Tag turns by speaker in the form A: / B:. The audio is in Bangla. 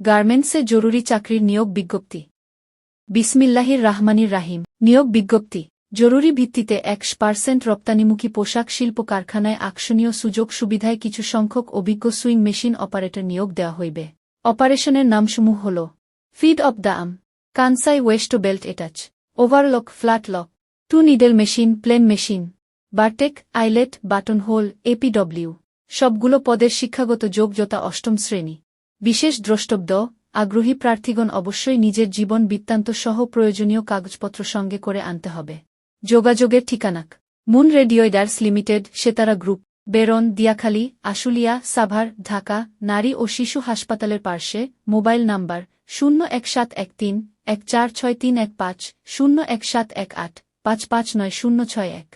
A: গার্মেন্টসে জরুরি চাকরির নিয়োগ বিজ্ঞপ্তি। বিসমিল্লাহির রাহমানির রাহিম। নিয়োগ বিজ্ঞপ্তি। জরুরি ভিত্তিতে একশ পার্সেন্ট রপ্তানিমুখী পোশাক শিল্প কারখানায় আকর্ষণীয় সুযোগ সুবিধায় কিছু সংখ্যক অভিজ্ঞ সুইং মেশিন অপারেটর নিয়োগ দেওয়া হইবে। অপারেশনের নামসমূহ হল feed of the arm, Kansai waist belt attach overlock flat lock, two needle machine, plain machine, bartack, eyelet, button hole A P W সবগুলো পদের শিক্ষাগত যোগ্যতা অষ্টম শ্রেণি। বিশেষ দ্রষ্টব্য, আগ্রহী প্রার্থীগণ অবশ্যই নিজের জীবন বৃত্তান্ত সহ প্রয়োজনীয় কাগজপত্র সঙ্গে করে আনতে হবে। যোগাযোগের ঠিকানাক। Moon readywears limited, Setara group, Baron, Diyakhali, Ashulia, Savar, Dhaka, নারী ও শিশু হাসপাতালের পার্শ্বে মোবাইল নাম্বার শূন্য এক সাত এক তিন এক চার ছয় তিন এক পাঁচ, শূন্য এক সাত এক আট, পাঁচ পাঁচ নয় শূন্য ছয় এক।